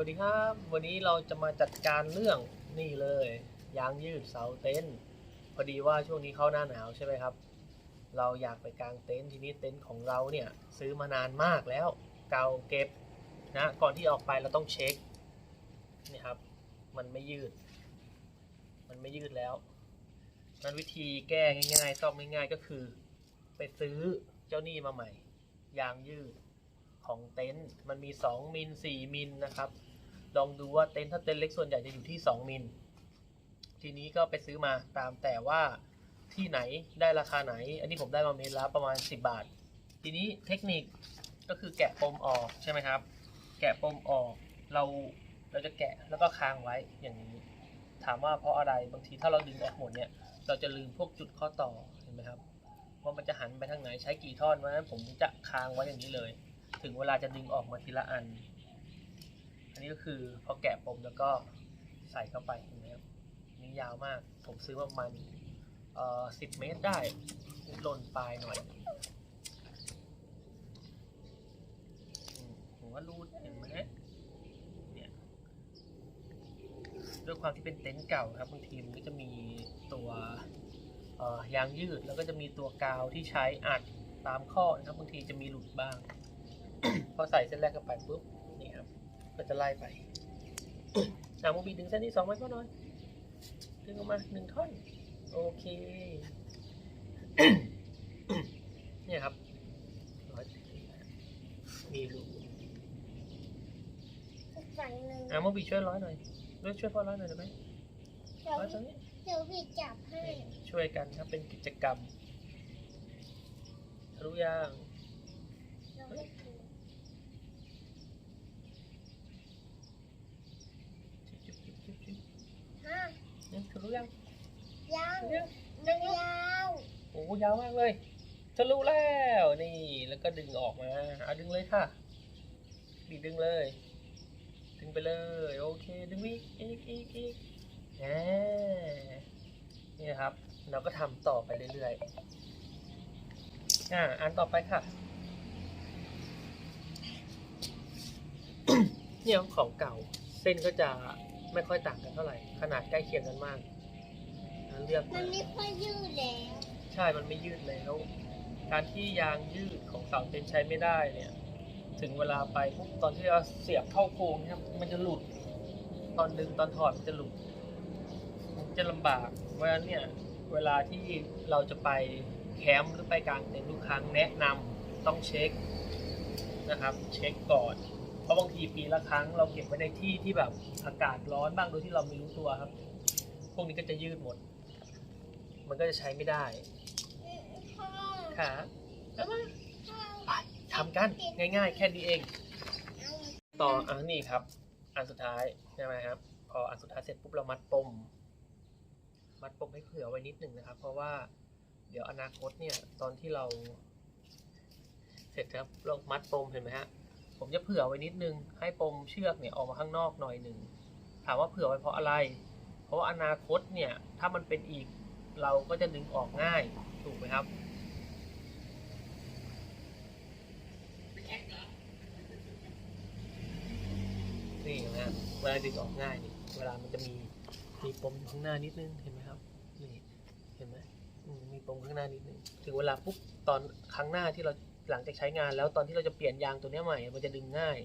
วัสดีครับ วันนี้เราจะมาจัดการเรื่องนี่เลย ยางยืดเสาเต็นท์พอดีว่าช่วงนี้เข้าหน้าหนาวใช่ไหมครับ เราอยากไปกางเต็นท์ทีนี้เต็นท์ของเราเนี่ยซื้อมานานมากแล้ว เก่าเก็บนะก่อนที่ออกไปเราต้องเช็คนี่ครับ มันไม่ยืด มันไม่ยืดแล้วนั้นวิธีแก้ง่ายๆซ่อมง่ายๆก็คือ ไปซื้อเจ้านี่มาใหม่ ยางยืดของเต็นท์มันมี 2 มิล 4 มิลนะครับ ลองดูว่าเต็นท์ถ้าเต็นท์เล็กส่วนใหญ่จะอยู่ที่ 2 มิล ทีนี้ก็ไปซื้อมาตามแต่ว่าที่ไหนได้ราคาไหน อันนี้ผมได้มาเมตรละประมาณ 10 บาท ทีนี้เทคนิคก็คือแกะปมออกใช่ไหมครับ แกะปมออกเราเราจะแกะแล้วก็ค้างไว้อย่างนี้ ถามว่าเพราะอะไรบางทีถ้าเราดึงออกหมดเนี่ย เราจะลืมพวกจุดข้อต่อเห็นไหมครับว่ามันจะหันไปทางไหนใช้กี่ท่อนเพราะฉะนั้นผมจะค้างไว้อย่างนี้เลย ถึงเวลาจะดึงออกมาทีละอัน อันนี้ก็คือพอแกะปมแล้วก็ใส่เข้าไปนไหมครับนี่ยาวมาก ผมซื้อประมาณเอ่อสิบเมตรได้หล่นปลายหน่อยผมว่ารูดเห็นไหมเนี่ยด้วยความที่เป็นเต็นท์เก่าครับบางทีมันก็จะมีตัวเอ่อยางยืดแล้วก็จะมีตัวกาวที่ใช้อัดตามข้อนะครับบางทีจะมีหลุดบ้าง พอใส่เส้นแรกเข้าไปปุ๊บ ก็จะไล่ไปอ่าโมบีดึงเส้นที่สองไว้ก็หน่อยดึงออกมาหนึ่งท่อน โอเค เนี่ยครับร้อยมีรูอีกฝั่งหนึ่งอ่าโมบีช่วยร้อยหน่อยด้วยช่วยพ่อร้อยหน่อยได้ไหมเดี๋ยวร้อยตรงนี้เดี๋ยวพี่จับให้นี่ช่วยกันครับเป็นกิจกรรมทะลุย่าง เราไม่ถือ จิ๊บจิ๊บจิ๊บจิ๊บ ฮะ นี่ทะลุ ย่างยาวทะลุย่างมันยาวโอ้ยาวมากเลยทะลุแล้วนี่แล้วก็ดึงออกมาเอาดึงเลยค่ะบีบดึงเลย ดึงไปเลย โอเค ดึงอีกอีกอีกอีกแหมนี่นะครับ เราก็ทำต่อไปเรื่อยๆอ่าอันต่อไปค่ะเนี่ยของเก่า เส้นก็จะไม่ค่อยต่างกันเท่าไหร่ ขนาดใกล้เคียงกันมาก งั้นเลือกมัมานไม่ค่อยยืดแล้ว ใช่ มันไม่ยืดแล้ว การที่ยางยืดของเสาเต็นท์ใช้ไม่ได้เนี่ย ถึงเวลาไปปุ๊บตอนที่เราเสียบเข้าโครงเนี่ยมันจะหลุด ตอนดึงตอนถอดมันจะหลุด มันจะลำบาก เพราะฉะนั้นเนี่ย เวลาที่เราจะไปแคมป์หรือไปกลางเต็นท์ทุกครั้งแนะนำต้องเช็คนะครับ เช็คก่อน เพราะบางทีปีละครั้งเราเก็บไว้ในที่ที่แบบอากาศร้อนบ้างโดยที่เราไม่รู้ตัวครับ พวกนี้ก็จะยืดหมด มันก็จะใช้ไม่ได้พ่อค่ะแล้วมาพ่อไปทำกันง่าย ๆ แค่นี้เองเอาต่ออันนี้ครับ อันสุดท้ายใช่ไหมครับ พออันสุดท้ายเสร็จปุ๊บเรามัดปม มัดปมให้เผื่อไว้นิดหนึ่งนะครับ เพราะว่าเดี๋ยวอนาคตเนี่ย ตอนที่เรา เสร็จครับเรามัดปมเห็นไหมฮะผมจะเผื่อไว้นิดนึง ให้ปมเชือกเนี่ยออกมาข้างนอกหน่อยหนึ่งถามว่าเผื่อไว้เพราะอะไร เพราะว่าอนาคตเนี่ย ถ้ามันเป็นอีก เราก็จะดึงออกง่ายถูกไหมครับ นี่นะเวลาดึงออกง่ายนี่เวลามันจะมีมีปมอยู่ข้างหน้านิดนึงเห็นไหมครับนี่เห็นไหมมีปมข้างหน้านิดนึงถึงเวลาปุ๊บตอนครั้งหน้าที่เราหลังจากใช้งานแล้วตอนที่เราจะเปลี่ยนยางตัวนี้ใหม่ มันจะดึงง่าย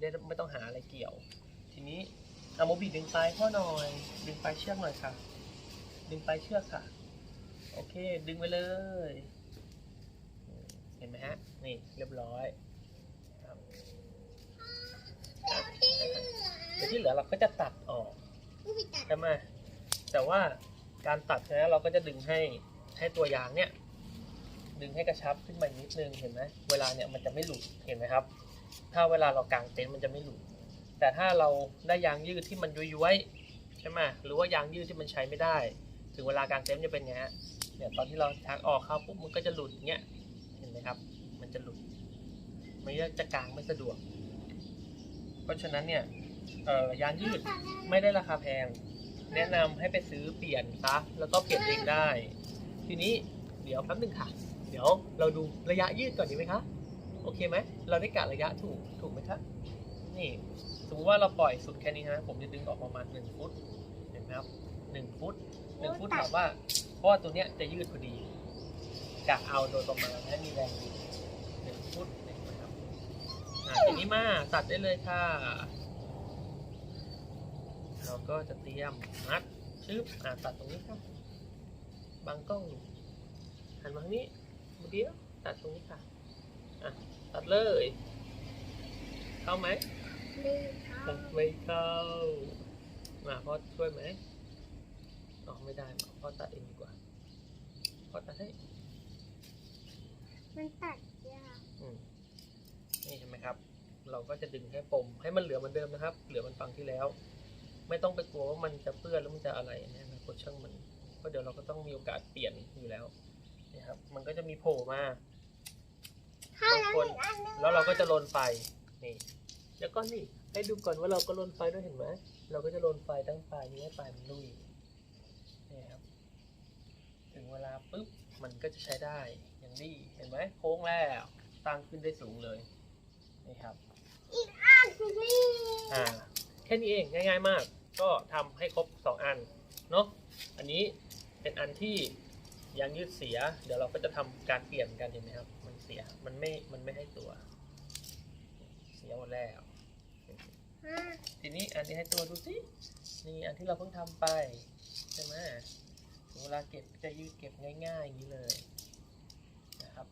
ได้ไม่ต้องหาอะไรเกี่ยว ทีนี้เอาโมบิดึงปลายพ่อหน่อย ดึงปลายเชือกหน่อยค่ะ ดึงปลายเชือกค่ะ โอเค ดึงไปเลย เห็นไหมฮะ นี่เรียบร้อยครับที่เหลือเดี๋ยวที่เหลือเราก็จะตัดออกใช่ไหมแต่ว่าการตัดนะเราก็จะดึงให้ให้ตัวยางเนี่ย ดึงให้กระชับขึ้นมาอีกนิดนึงเห็นไหมเวลาเนี่ยมันจะไม่หลุดเห็นไหมครับ ถ้าเวลาเรากางเต็นท์มันจะไม่หลุด แต่ถ้าเราได้ยางยืดที่มันย้วยๆใช่ไหมหรือว่ายางยืดที่มันใช้ไม่ได้ ถึงเวลากางเต็นท์จะเป็นไงฮะเนี่ยตอนที่เราชักออกเข้าปุ๊บมันก็จะหลุดเงี้ยเห็นไหมครับ มันจะหลุดมันก็จะกลางไม่สะดวก เพราะฉะนั้นเนี่ยเอ่อยางยืดไม่ได้ราคาแพง แนะนำให้ไปซื้อเปลี่ยนซะแล้วก็เปลี่ยนเองได้ ทีนี้เดี๋ยวแป๊บนึงค่ะ เดี๋ยวเราดูระยะยืดก่อนดีไหมคะโอเคไหมเราได้กะระยะถูกถูกไหมคะนี่สมมติว่าเราปล่อยสุดแค่นี้นะผมจะดึงออกประมาณหนึ่งฟุตเห็นไหมครับหนึ่งฟุต หนึ่งฟุตถามว่า เพราะว่าตัวเนี้ยจะยืดพอดีกะเอาโดยประมาณให้มีแรงดึงหนึ่งฟุตเห็นไหมครับอ่าทีนี้มาตัดได้เลยค่ะ เราก็จะเตรียมมัดชึบอ่าตัดตรงนี้ครับบางกล้องอยู่หันมาทางนี้เดียวตัดตรงนี้ค่ะอะตัดเลย เข้าไหมดีค่ะไม่เข้ามาพ่อช่วยไหม อ๋อไม่ได้มาพ่อตัดเองดีกว่าพ่อตัดให้มันตัดยากอืมนี่เห็นไหมครับ เราก็จะดึงให้ปม ให้มันเหลือเหมือนเดิมนะครับ เหลือมันฟังที่แล้ว ไม่ต้องไปกลัวว่ามันจะเปื้อนแล้วมันจะอะไรนะนะกดช่างมันเพราะเดี๋ยวเราก็ต้องมีโอกาสเปลี่ยนอยู่แล้วนี่ครับ มันก็จะมีโผล่มาถ้าบางแล้วคนอีกอันหนึงแล้วเราก็จะลนไฟนี่แล้วก็นี่ให้ดูก่อนว่าเราก็ลนไฟด้วยเห็นไหมเราก็จะลนไฟตั้งไฟนี้ให้ไฟมันลุยนี่ครับ ถึงเวลาปุ๊บมันก็จะใช้ได้อย่างนี้เห็นไหมโค้งแล้วตั้งขึ้นได้สูงเลยนี่ครับอีกอันสิพี่อ่าแค่นี้เองง่าย ๆมาก ก็ทำให้ครบสองอันเนาะอันนี้เป็นอันที่ยางยืดเสีย เดี๋ยวเราก็จะทำการเปลี่ยนกันเห็นไหมครับ มันเสียมันไม่มันไม่ให้ตัว เสียหมดแล้วอ่าทีนี้อันที่ให้ตัวดูสินี่อันที่เราเพิ่งทำไปใช่ไหมถึง เวลาเก็บจะยืดเก็บง่ายๆอย่างนี้เลยนะครับ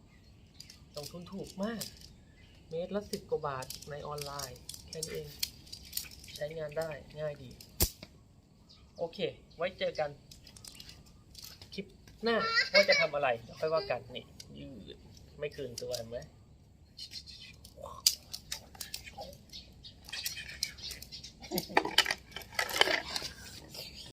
ลงทุนถูกมาก เมตรละสิบกว่าบาทในออนไลน์แค่นี้เอง ใช้งานได้ง่ายดี โอเค ไว้เจอกันคลิปหน้าว่าจะทำอะไรค่อยว่ากันนี่ยืดไม่คืนตัวเห็นไหม